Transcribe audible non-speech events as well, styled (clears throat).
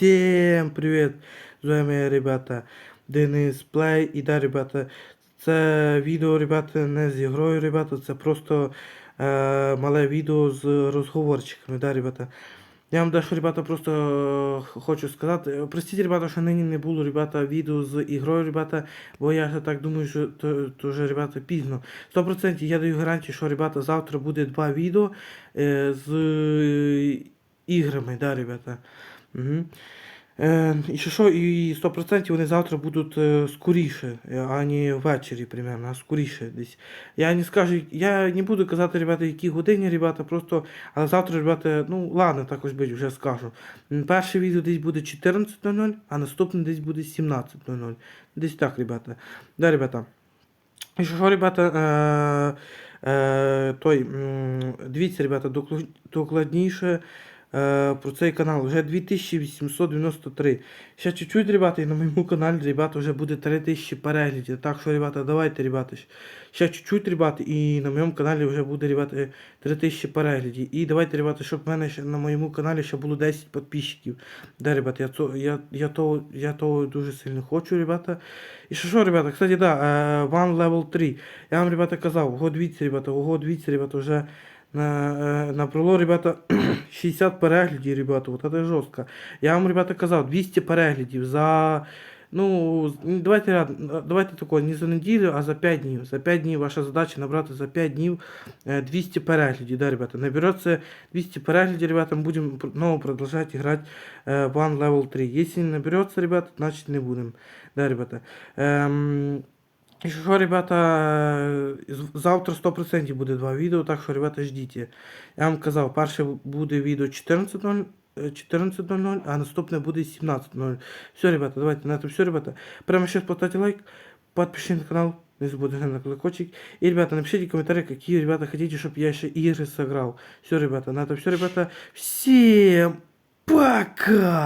Всем привет! З ребята, Денис Плей. І да, ребята, це відео, ребята, не з ігрою, ребята, це просто е, мале відео з розговорчиками, да, ребята. Я вам дещо, ребята, просто е, хочу сказати. Е, Простіть, ребята, що нині не було, ребята, відео з ігрою, ребята, бо я так думаю, що то, то вже, ребята, пізно. 100% я даю гарантію, що, ребята, завтра буде два відео е, з е, іграми, да, ребята. Угу. І що, що, і 100% вони завтра будуть е, скоріше, е, а не ввечері, примерно, а скоріше десь. Я не скажу, я не буду казати, ребята, які годині, ребята, просто, але завтра, ребята, ну ладно, також бить, вже скажу. Перше відео десь буде 14.00, а наступне десь буде 17.00. Десь так, ребята. Да, ребята. І що, що, ребята, е, е, той, дивіться, ребята, докладніше про цей канал. Вже 2893. Ще чуть-чуть, ребята, і на моєму каналі, ребята, вже буде 3000 переглядів. Так що, ребята, давайте, ребята, ще чуть-чуть, ребята, і на моєму каналі вже буде, ребята, 3000 переглядів. І давайте, ребята, щоб в мене ще на моєму каналі ще було 10 підписчиків. Да, ребята, я, то, я, я, того, я того дуже сильно хочу, ребята. І що, що, ребята, кстати, да, е, One Level 3. Я вам, ребята, казав, ого, дивіться, ребята, ого, ребята, вже е, набрало, ребята, (clears throat) 60 переглядів, ребята, вот это жорстко. Я вам, ребята, казав, 200 переглядів за. Ну, з- ну, давайте, ряд- давайте такое, не за неділю, а за 5 днів. За 5 днів ваша задача набрати за 5 днів е, 200 переглядів, да, ребята. Наберется 200 переглядів, ребята, мы будем пр- снова продолжать играть э, One Level 3. Если не наберется, ребята, значит не будем. Да, ребята. Ем, і що, ребята, е, з- завтра 100% буде два відео, так що, ребята, ждіть. Я вам казав, перше буде відео 14.00, е, 14.00, а наступне буде 17.00. Все, ребята, давайте на этом все, ребята. Прямо сейчас поставьте лайк, подпишитесь на канал, не забудьте на колокольчик. И, ребята, напишите комментарии, какие, ребята, хотите, чтобы я еще игры сыграл. Все, ребята, на этом все, ребята. Всем пока!